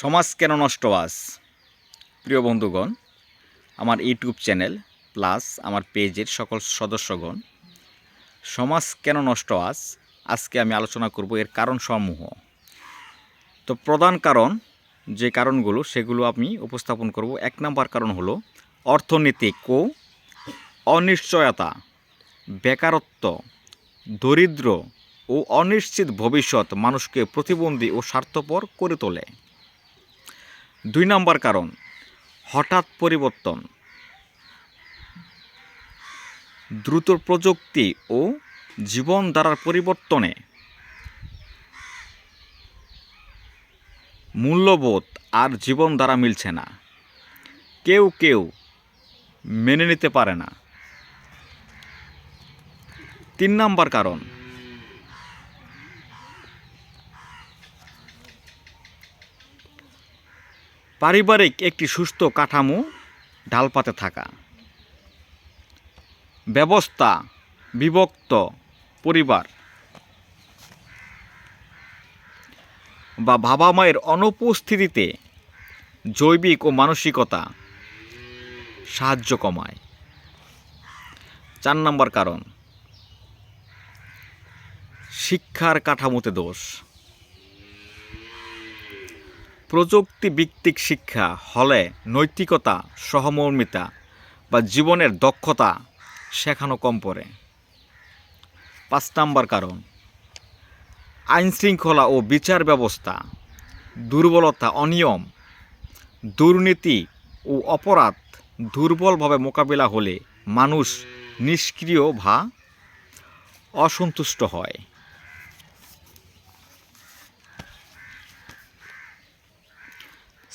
সমাজ কেন নষ্ট আজ? প্রিয় বন্ধুগণ, আমার ইউটিউব চ্যানেল প্লাস আমার পেজের সকল সদস্যগণ, সমাজ কেন নষ্ট আজ? আজকে আমি আলোচনা করব এর কারণ সমূহ তো প্রধান কারণ, যে কারণগুলো, সেগুলো আমি উপস্থাপন করব। এক নম্বর কারণ হলো অর্থনৈতিক ও অনিশ্চয়তা, বেকারত্ব, দরিদ্র ও অনিশ্চিত ভবিষ্যৎ মানুষকে প্রতিবন্ধী ও স্বার্থপর করে তোলে। দুই নম্বর কারণ, হঠাৎ পরিবর্তন। দ্রুত প্রযুক্তি ও জীবনধারার পরিবর্তনে মূল্যবোধ আর জীবনধারা মিলছে না। কেউ কেউ মেনে নিতে পারে না। তিন নম্বর কারণ পারিবারিক একটি সুস্থ কাঠামো ঢালপাতে থাকা। ব্যবস্থা বিভক্ত পরিবার। বা বাবা মায়ের অনুপস্থিতিতে জৈবিক ও মানসিকতা সাহায্য কমায়। চার নম্বর কারণ, শিক্ষার কাঠামোতে দোষ। প্রযুক্তি ভিত্তিক শিক্ষা হলে নৈতিকতা, সহমর্মিতা বা জীবনের দক্ষতা শেখানো কম পড়ে। পাঁচ নাম্বার কারণ, আইনশৃঙ্খলা ও বিচার ব্যবস্থা, দুর্বলতা অনিয়ম, দুর্নীতি ও অপরাধ দুর্বলভাবে মোকাবিলা হলে মানুষ নিষ্ক্রিয় বা অসন্তুষ্ট হয়।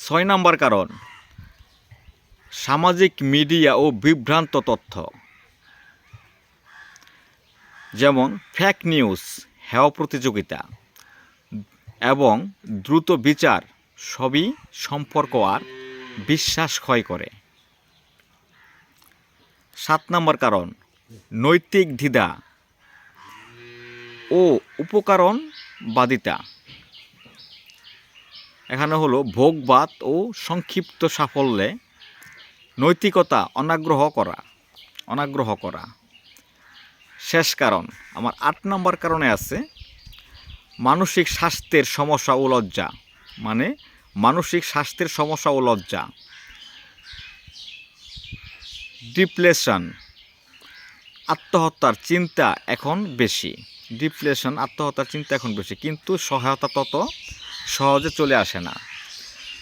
ছয় নম্বর কারণ, সামাজিক মিডিয়া ও বিভ্রান্ত তথ্য। যেমন ফেক নিউজ হেয় প্রতিযোগিতা এবং দ্রুত বিচার, সবই সম্পর্ক আর বিশ্বাস ক্ষয় করে। সাত নম্বর কারণ, নৈতিক দ্বিধা ও উপকারণবাদিতা। এখানে হলো ভোগবাদ ও সংক্ষিপ্ত সাফল্যে নৈতিকতা অনাগ্রহ করা অনাগ্রহ করা। শেষ কারণ, আমার আট নম্বর কারণে আছে মানসিক স্বাস্থ্যের সমস্যা ও লজ্জা। মানে মানসিক স্বাস্থ্যের সমস্যা ও লজ্জা। ডিপ্রেশন, আত্মহত্যার চিন্তা এখন বেশি। ডিপ্রেশন, আত্মহত্যার চিন্তা এখন বেশি। কিন্তু সহায়তা তত সহজে চলে আসে না।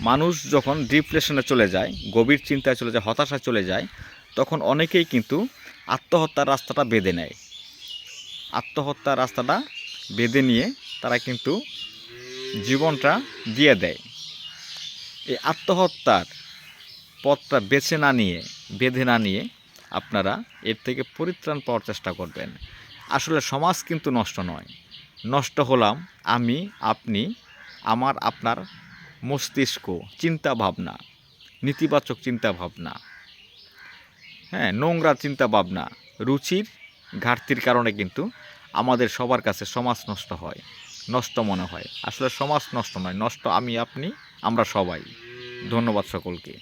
মানুষ যখন ডিপ্রেশনে চলে যায়, গভীর চিন্তায় চলে যায়, হতাশায় চলে যায়, তখন অনেকেই কিন্তু আত্মহত্যার রাস্তাটা বেঁধে নেয়। আত্মহত্যার রাস্তাটা বেঁধে নিয়ে তারা কিন্তু জীবনটা দিয়ে দেয়। এই আত্মহত্যার পথটা বেছে না নিয়ে, বেঁধে না নিয়ে আপনারা এর থেকে পরিত্রাণ পাওয়ার চেষ্টা করবেন। আসলে সমাজ কিন্তু নষ্ট নয়। নষ্ট হলাম আমি, আপনি আমার, আপনার মস্তিষ্ক চিন্তা ভাবনা নেতিবাচক চিন্তা ভাবনা হ্যাঁ নোংরা চিন্তা ভাবনা রুচির ঘাটতির কারণে কিন্তু আমাদের সবার কাছে সমাজ নষ্ট হয়, নষ্ট মনে হয়। আসলে সমাজ নষ্ট নয়, নষ্ট আমি, আপনি, আমরা সবাই। ধন্যবাদ সকলকে।